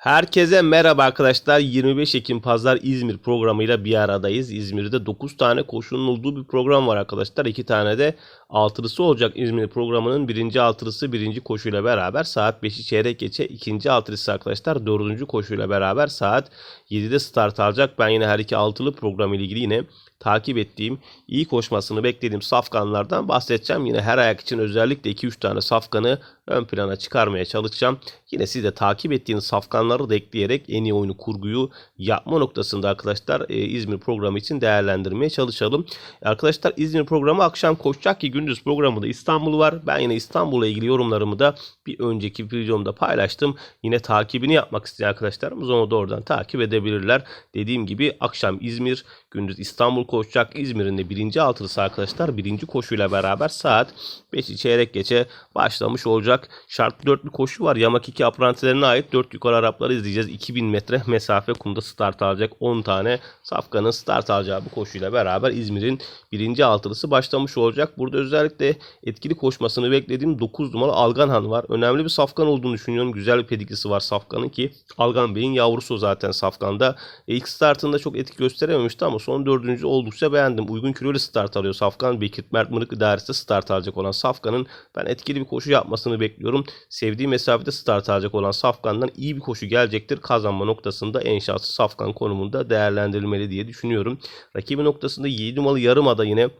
Herkese merhaba arkadaşlar. 25 Ekim Pazar İzmir programıyla bir aradayız. İzmir'de 9 tane koşunun olduğu bir program var arkadaşlar. 2 tane de altılısı olacak İzmir programının. Birinci altılısı birinci koşuyla beraber saat 5'i çeyrek geçe. ikinci altılısı arkadaşlar dördüncü koşuyla beraber saat 7'de start alacak. Ben yine her iki altılı program ile ilgili yine takip ettiğim, iyi koşmasını beklediğim safkanlardan bahsedeceğim. Yine her ayak için özellikle 2-3 tane safkanı ön plana çıkarmaya çalışacağım. Yine siz de takip ettiğiniz safkanları da ekleyerek en iyi oyunu kurguyu yapma noktasında arkadaşlar e, İzmir programı için değerlendirmeye çalışalım. Arkadaşlar İzmir programı akşam koşacak ki gündüz programında İstanbul var. Ben yine İstanbul'la ilgili yorumlarımı da bir önceki videomda paylaştım. Yine takibini yapmak isteyen arkadaşlarımız onu da oradan takip edebilirler. Dediğim gibi akşam İzmir, gündüz İstanbul koşacak. İzmir'in de birinci altılısı arkadaşlar birinci koşuyla beraber saat 5'i çeyrek geçe başlamış olacak. Şartlı dörtlü koşu var. Yamak 2 aprantilerine ait 4 yukarı Arapları izleyeceğiz. 2000 metre mesafe kumda start alacak 10 tane Safkan'ın start alacağı bu koşuyla beraber İzmir'in birinci altılısı başlamış olacak. Burada özellikle etkili koşmasını beklediğim 9 numaralı Alganhan var. Önemli bir Safkan olduğunu düşünüyorum. Güzel bir pedigrisi var Safkan'ın ki Algan Bey'in yavrusu zaten Safkan'da. E, ilk startında çok etki gösterememişti ama son dördüncü oldukça beğendim. Uygun kilolu start alıyor Safkan. Bekir Mert Mırık idaresinde start alacak olan Safkan'ın ben etkili bir koşu yapmasını bekliyorum. Sevdiği mesafede start alacak olan Safkan'dan iyi bir koşu gelecektir. Kazanma noktasında en şanslı Safkan konumunda değerlendirilmeli diye düşünüyorum. Rakibi noktasında 7 numaralı Yarımada yine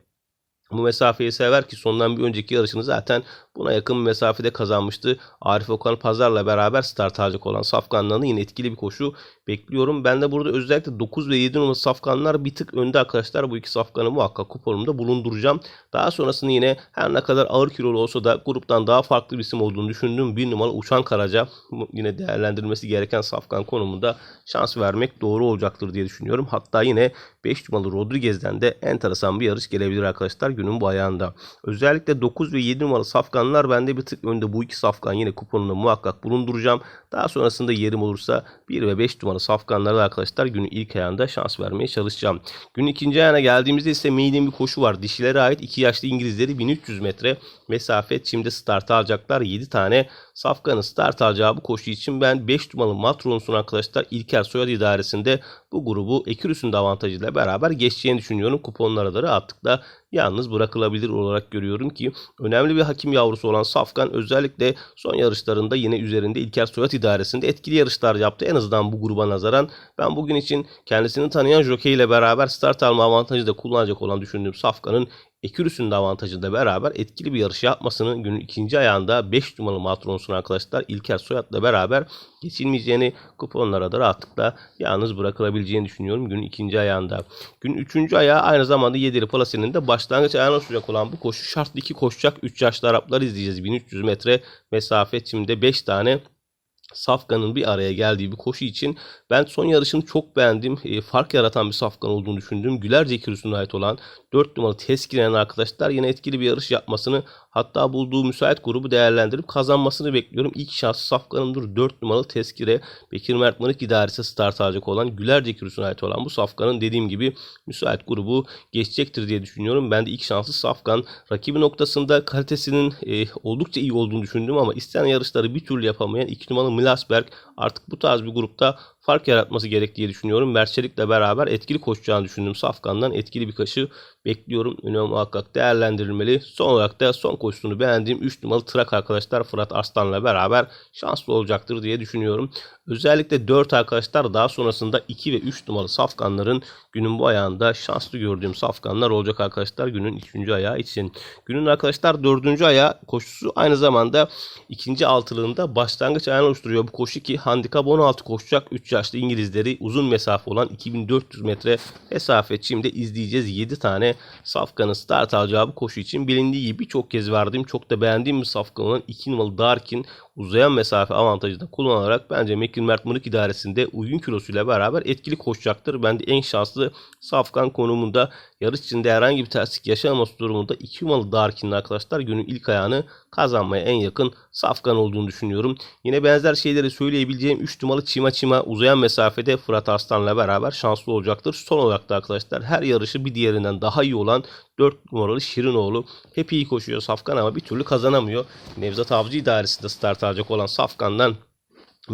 bu mesafeyi sever ki sondan bir önceki yarışını zaten buna yakın bir mesafede kazanmıştı. Arif Okan Pazar'la beraber start alacak olan Safkanlar'ın yine etkili bir koşu bekliyorum. Ben de burada özellikle 9 ve 7 numaralı Safkanlar bir tık önde arkadaşlar. Bu iki Safkan'ı muhakkak kuponumda bulunduracağım. Daha sonrasında yine her ne kadar ağır kilolu olsa da gruptan daha farklı bir isim olduğunu düşündüğüm bir numaralı Uçan Karaca yine değerlendirilmesi gereken Safkan konumunda şans vermek doğru olacaktır diye düşünüyorum. Hatta yine 5 numaralı Rodriguez'den de enteresan bir yarış gelebilir arkadaşlar günün bu ayağında. Özellikle 9 ve 7 numaralı safkanlar bende bir tık önde. Bu iki safkan yine kuponunda muhakkak bulunduracağım. Daha sonrasında yerim olursa 1 ve 5 numaralı safkanlara arkadaşlar günün ilk ayağında şans vermeye çalışacağım. Günün ikinci ayağına geldiğimizde ise maiden bir koşu var. Dişilere ait 2 yaşlı İngilizleri 1300 metre mesafe şimdi start alacaklar. 7 tane Safkan'ın start alacağı bu koşu için ben 5 numaralı Matron'sun arkadaşlar İlker Soyad idaresinde bu grubu Ekürüs'ün avantajıyla beraber geçeceğini düşünüyorum. Kuponlara da rahatlıkla yalnız bırakılabilir olarak görüyorum ki önemli bir hakim yavrusu olan Safkan özellikle son yarışlarında yine üzerinde İlker Soyad idaresinde etkili yarışlar yaptı. En azından bu gruba nazaran ben bugün için kendisini tanıyan jockey ile beraber start alma avantajı da kullanacak olan düşündüğüm Safkan'ın Ekürüs'ün de avantajıyla beraber etkili bir yarış yapmasının günün ikinci ayağında 5 numaralı matronsun arkadaşlar İlker Soyat'la beraber geçilmeyeceğini kuponlara da rahatlıkla yalnız bırakılabileceğini düşünüyorum günün ikinci ayağında. Günün üçüncü ayağı aynı zamanda Yedili Palase'nin de başlangıç ayağına olacak olan bu koşu şartlı iki koşacak 3 yaşlı Araplar izleyeceğiz. 1300 metre mesafe şimdi 5 tane Safkan'ın bir araya geldiği bir koşu için ben son yarışını çok beğendim. E, fark yaratan bir Safkan olduğunu düşündüm. Güler Zekirüs'ün ait olan 4 numaralı Teskiren arkadaşlar yine etkili bir yarış yapmasını hatta bulduğu müsait grubu değerlendirip kazanmasını bekliyorum. İlk şans Safkan'ındır 4 numaralı Teskire Bekir Mert Mırık idaresi start alacak olan Güler Zekirüs'ün ait olan bu Safkan'ın dediğim gibi müsait grubu geçecektir diye düşünüyorum. Ben de ilk şansı Safkan. Rakibi noktasında kalitesinin e, oldukça iyi olduğunu düşündüm ama isteyen yarışları bir türlü yapamayan 2 numaralı Milasberg artık bu tarz bir grupta fark yaratması gerek diye düşünüyorum. Merçelik'le beraber etkili koşacağını düşündüm. Safkan'dan etkili bir kaşı bekliyorum. Önemli muhakkak değerlendirilmeli. Son olarak da son koşusunu beğendiğim 3 numaralı Trak arkadaşlar Fırat Arslan'la beraber şanslı olacaktır diye düşünüyorum. Özellikle 4 arkadaşlar daha sonrasında 2 ve 3 numaralı safkanların günün bu ayağında şanslı gördüğüm safkanlar olacak arkadaşlar günün 3. ayağı için. Günün arkadaşlar 4. ayağı koşusu aynı zamanda ikinci altılığında başlangıç ayağını oluşturuyor bu koşu ki handikap 16 koşacak 3 yaşlı İngilizleri uzun mesafe olan 2400 metre mesafe şimdi izleyeceğiz 7 tane safkanın start alacağı bu koşu için bilindiği gibi birçok kez verdiğim çok da beğendiğim bir safkan olan 2 numaralı Darkin uzayan mesafe avantajı da kullanarak bence Mekin Mert Mırık idaresinde uygun kilosuyla beraber etkili koşacaktır. Ben de en şanslı Safkan konumunda yarış içinde herhangi bir terslik yaşamaması durumunda 2 numaralı Darkin'in arkadaşlar günün ilk ayağını kazanmaya en yakın Safkan olduğunu düşünüyorum. Yine benzer şeyleri söyleyebileceğim 3 numaralı Çima Çima uzayan mesafede Fırat Arslan'la beraber şanslı olacaktır. Son olarak da arkadaşlar her yarışı bir diğerinden daha iyi olan 4 numaralı Şirinoğlu hep iyi koşuyor Safkan ama bir türlü kazanamıyor. Nevzat Avcı idaresinde start alacak olan Safkan'dan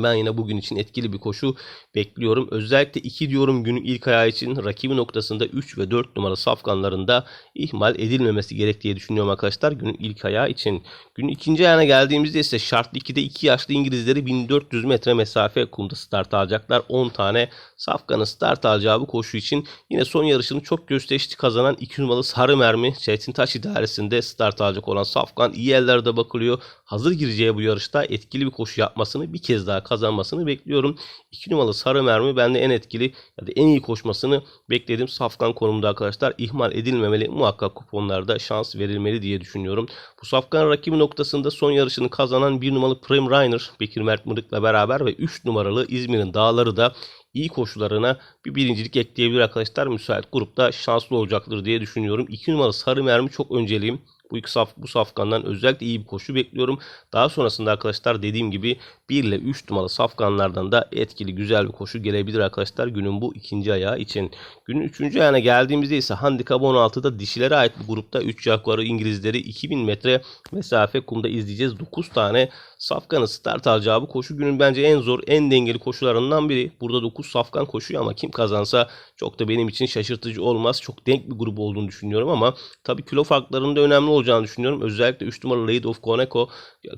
Ben yine bugün için etkili bir koşu bekliyorum. Özellikle 2 diyorum günün ilk ayağı için rakibi noktasında 3 ve 4 numara safkanlarında ihmal edilmemesi gerek diye düşünüyorum arkadaşlar günün ilk ayağı için. Günün ikinci ayağına geldiğimizde ise şartlı 2'de 2 yaşlı İngilizleri 1400 metre mesafe kumda start alacaklar. 10 tane safkanın start alacağı bu koşu için yine son yarışını çok gösterişli kazanan 2 numaralı Sarı Mermi Çetin Taş idaresinde start alacak olan safkan iyi ellerde bakılıyor. Hazır gireceği bu yarışta etkili bir koşu yapmasını bir kez daha kazanmasını bekliyorum. 2 numaralı sarı mermi bende en etkili ya da en iyi koşmasını bekledim. Safkan konumunda arkadaşlar ihmal edilmemeli. Muhakkak kuponlarda şans verilmeli diye düşünüyorum. Bu Safkan rakibi noktasında son yarışını kazanan 1 numaralı Prime Rainer Bekir Mert Mırık'la beraber ve 3 numaralı İzmir'in dağları da iyi koşularına bir birincilik ekleyebilir arkadaşlar. Müsait grupta şanslı olacaktır diye düşünüyorum. 2 numaralı sarı mermi çok önceliğim. Bu iki saf, bu safkandan özellikle iyi bir koşu bekliyorum. Daha sonrasında arkadaşlar dediğim gibi 1 ile 3 numaralı safkanlardan da etkili güzel bir koşu gelebilir arkadaşlar günün bu ikinci ayağı için. Günün üçüncü ayağına geldiğimizde ise handikap 16'da dişilere ait bir grupta 3 Jaguar'ı İngilizleri 2000 metre mesafe kumda izleyeceğiz. 9 tane safkanı start alacağı bu koşu günün bence en zor en dengeli koşularından biri. Burada 9 safkan koşuyor ama kim kazansa çok da benim için şaşırtıcı olmaz. Çok denk bir grup olduğunu düşünüyorum ama tabii kilo farklarında önemli olacağını düşünüyorum. Özellikle 3 numaralı Lady of Kaneko,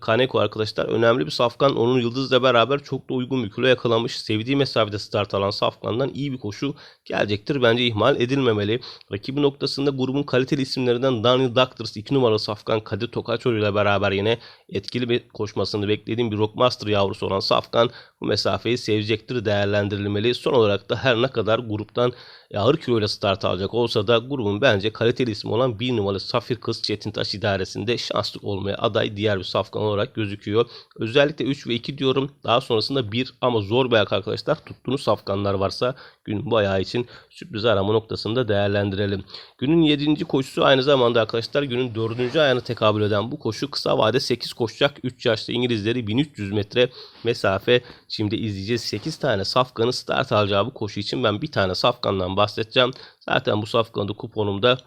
Kaneko arkadaşlar önemli bir safkan. Onun Yıldız'la beraber çok da uygun bir kilo yakalamış. Sevdiği mesafede start alan safkandan iyi bir koşu gelecektir. Bence ihmal edilmemeli. Rakibi noktasında grubun kaliteli isimlerinden Daniel Doctors 2 numaralı safkan Kadir Tokaçoğlu ile beraber yine etkili bir koşmasını beklediğim bir Rockmaster yavrusu olan safkan bu mesafeyi sevecektir değerlendirilmeli. Son olarak da her ne kadar gruptan ağır kiloyla start alacak olsa da grubun bence kaliteli ismi olan bir numaralı Safir Kız Çetintaş idaresinde şanslı olmaya aday diğer bir safkan olarak gözüküyor. Özellikle 3 ve 2 diyorum. Daha sonrasında 1 ama zor ayak arkadaşlar. Tuttuğunuz safkanlar varsa günün bu ayağı için sürpriz arama noktasında değerlendirelim. Günün 7. koşusu aynı zamanda arkadaşlar günün 4. ayağını tekabül eden bu koşu kısa vade 8 koşacak. 3 yaşlı İngilizleri 1300 metre mesafe. Şimdi izleyeceğiz 8 tane safkanı start alacağı bu koşu için ben bir tane safkandan bahsedeceğim. Zaten bu safkanı da kuponumda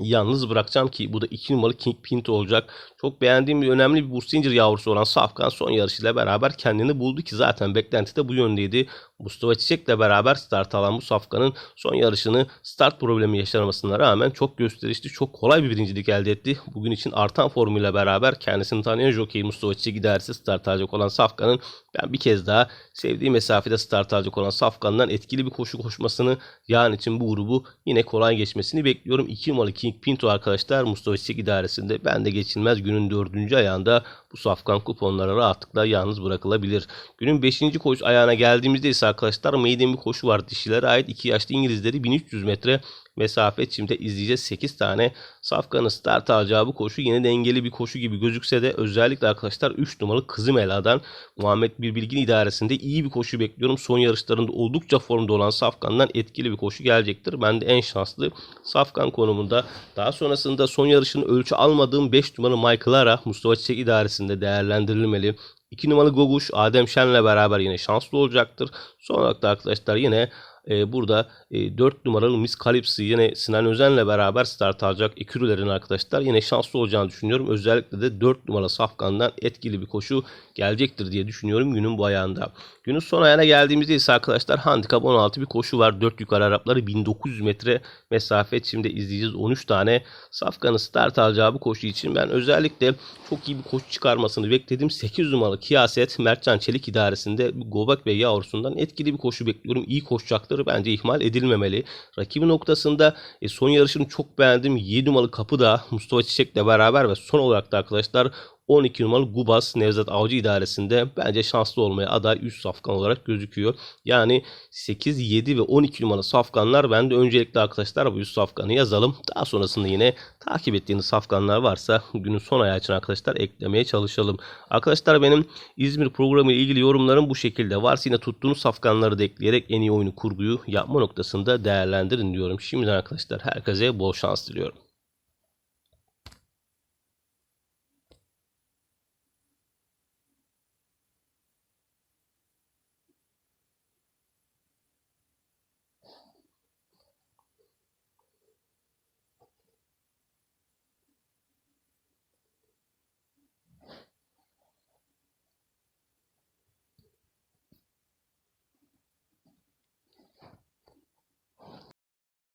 yalnız bırakacağım ki bu da 2 numaralı King Pinto olacak. Çok beğendiğim bir önemli bir Bursinger yavrusu olan Safkan son yarışıyla beraber kendini buldu ki zaten beklenti de bu yöndeydi. Mustafa Çiçek'le beraber start alan bu Safkan'ın son yarışını start problemi yaşamasına rağmen çok gösterişli, çok kolay bir birincilik elde etti. Bugün için artan formuyla beraber kendisini tanıyan jockey Mustafa Çiçek idaresi start alacak olan Safkan'ın ben bir kez daha sevdiği mesafede start alacak olan Safkan'dan etkili bir koşu koşmasını yarın için bu grubu yine kolay geçmesini bekliyorum. 2 numaralı King Pinto arkadaşlar Mustafa Çiçek idaresinde ben de geçilmez günün 4. ayağında bu safkan kuponlara rahatlıkla yalnız bırakılabilir. Günün 5. koşu ayağına geldiğimizde ise arkadaşlar maiden bir koşu var. Dişilere ait 2 yaşlı İngilizleri 1300 metre mesafe şimdi izleyeceğiz 8 tane safkanın start alacağı bu koşu yine dengeli bir koşu gibi gözükse de özellikle arkadaşlar 3 numaralı Kızım Ela'dan Muhammed Birbilgin idaresinde iyi bir koşu bekliyorum. Son yarışlarında oldukça formda olan Safkan'dan etkili bir koşu gelecektir. Ben de en şanslı Safkan konumunda. Daha sonrasında son yarışını ölçü almadığım 5 numaralı Michael Ara Mustafa Çiçek idaresinde değerlendirilmeli. 2 numaralı Goguş Adem Şen'le beraber yine şanslı olacaktır. Son olarak da arkadaşlar yine e, burada e, 4 numaralı Miss Calypso yine Sinan Özen'le beraber start alacak ekürülerin arkadaşlar yine şanslı olacağını düşünüyorum. Özellikle de 4 numara Safkan'dan etkili bir koşu gelecektir diye düşünüyorum günün bu ayağında. Günün son ayağına geldiğimizde ise arkadaşlar handikap 16 bir koşu var. 4 yukarı Arapları 1900 metre mesafe şimdi izleyeceğiz 13 tane Safkan'ın start alacağı bu koşu için ben özellikle çok iyi bir koşu çıkarmasını bekledim. 8 numaralı Kiyaset Mertcan Çelik idaresinde Gobak Bey yavrusundan etkili bir koşu bekliyorum. İyi koşacaktır. Bence ihmal edilmemeli. Rakibi noktasında e, son yarışını çok beğendim. 7 numaralı kapı da Mustafa Çiçek'le beraber ve son olarak da arkadaşlar 12 numaralı Gubas Nevzat Avcı idaresinde bence şanslı olmaya aday 3 safkan olarak gözüküyor. Yani 8, 7 ve 12 numaralı safkanlar bende öncelikle arkadaşlar bu 3 safkanı yazalım. Daha sonrasında yine takip ettiğiniz safkanlar varsa günün son ayağı için arkadaşlar eklemeye çalışalım. Arkadaşlar benim İzmir programı ile ilgili yorumlarım bu şekilde. Varsa yine tuttuğunuz safkanları da ekleyerek en iyi oyunu kurguyu yapma noktasında değerlendirin diyorum. Şimdiden arkadaşlar herkese bol şans diliyorum.